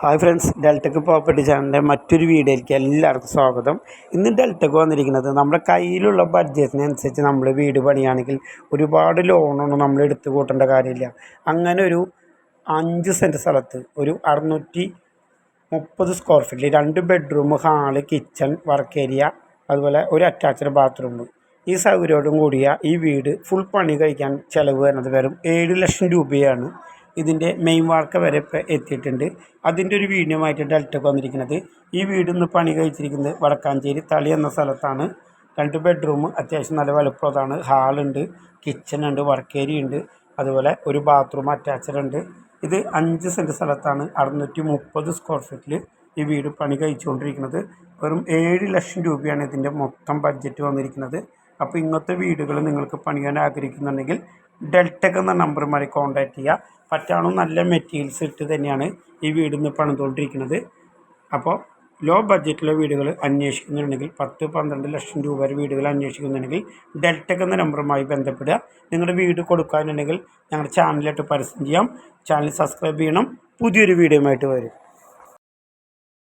Hi friends ഡെൽറ്റക്ക് property ചാനലിന്റെ മറ്റൊരു വീഡിയോയിലേക്ക് എല്ലാവർക്കും സ്വാഗതം. ഇന്ന് ഡെൽറ്റക്ക് വന്നിരിക്കുന്നത് നമ്മുടെ കയ്യിലുള്ള ബഡ്ജറ്റിനനുസരിച്ച് നമ്മൾ വീട് പണിയാണെങ്കിൽ ഒരുപാട് ലോണൊന്നും നമ്മൾ എടുത്തു കൂട്ടേണ്ട കാര്യമില്ല. അങ്ങനെ ഒരു അഞ്ച് സെന്റ് സ്ഥലത്ത് ഒരു അറുന്നൂറ്റി മുപ്പത് സ്ക്വയർ ഫീറ്റിൽ രണ്ട് bedroom hall kitchen work area അതുപോലെ ഒരു അറ്റാച്ച്ഡ് ബാത്റൂം ഈ സൗകര്യത്തോടും കൂടിയ ഈ വീട് ഫുൾ പണി കഴിക്കാൻ ചിലവ് വരുന്നത് വെറും ഏഴ് ലക്ഷം രൂപയാണ്. ഇതിന്റെ മെയിൻ വാർക്ക വരെ ഇപ്പോൾ എത്തിയിട്ടുണ്ട്. അതിന്റെ ഒരു വീഡിയോമായിട്ട് ഡെൽറ്റക്ക് വന്നിരിക്കുന്നത്. ഈ വീട് ഇന്ന് പണി കഴിച്ചിരിക്കുന്നത് വടക്കാഞ്ചേരി തളി എന്ന സ്ഥലത്താണ്. രണ്ട് ബെഡ്റൂം അത്യാവശ്യം നല്ല വലുപ്പമുള്ളതാണ്. ഹാളുണ്ട് കിച്ചൺ ഉണ്ട് വർക്ക് ഏരിയ ഉണ്ട്. അതുപോലെ ഒരു ബാത്റൂം അറ്റാച്ച്ഡ് ഉണ്ട്. ഇത് അഞ്ച് സെന്റ് സ്ഥലത്താണ്. അറുന്നൂറ്റി മുപ്പത് സ്ക്വയർ ഫീറ്റിൽ ഈ വീട് പണി കഴിച്ചുകൊണ്ടിരിക്കുന്നത്. വെറും ഏഴ് ലക്ഷം രൂപയാണ് ഇതിന്റെ മൊത്തം ബഡ്ജറ്റ് വന്നിരിക്കുന്നത്. അപ്പോൾ ഇങ്ങനത്തെ വീടുകൾ നിങ്ങൾക്ക് പണിയാൻ ആഗ്രഹിക്കുന്നുണ്ടെങ്കിൽ ഡെൽറ്റക്ക് എന്ന നമ്പറുമായി കോൺടാക്റ്റ് ചെയ്യുക. പറ്റാണോ നല്ല മെറ്റീരിയൽസ് ഇട്ട് തന്നെയാണ് ഈ വീട് ഇന്ന് പണിതുകൊണ്ടിരിക്കുന്നത് അപ്പോൾ ലോ ബഡ്ജറ്റിലെ വീടുകൾ അന്വേഷിക്കുന്നുണ്ടെങ്കിൽ പത്ത് പന്ത്രണ്ട് ലക്ഷം രൂപ വരെ വീടുകൾ അന്വേഷിക്കുന്നുണ്ടെങ്കിൽ ഡെൽറ്റക് എന്ന നമ്പറുമായി ബന്ധപ്പെടുക. നിങ്ങളുടെ വീട് കൊടുക്കാനുണ്ടെങ്കിൽ ഞങ്ങളുടെ ചാനലിലോട്ട് പരസ്യം ചെയ്യാം. ചാനൽ സബ്സ്ക്രൈബ് ചെയ്യണം. പുതിയൊരു വീഡിയോയുമായിട്ട് വരും.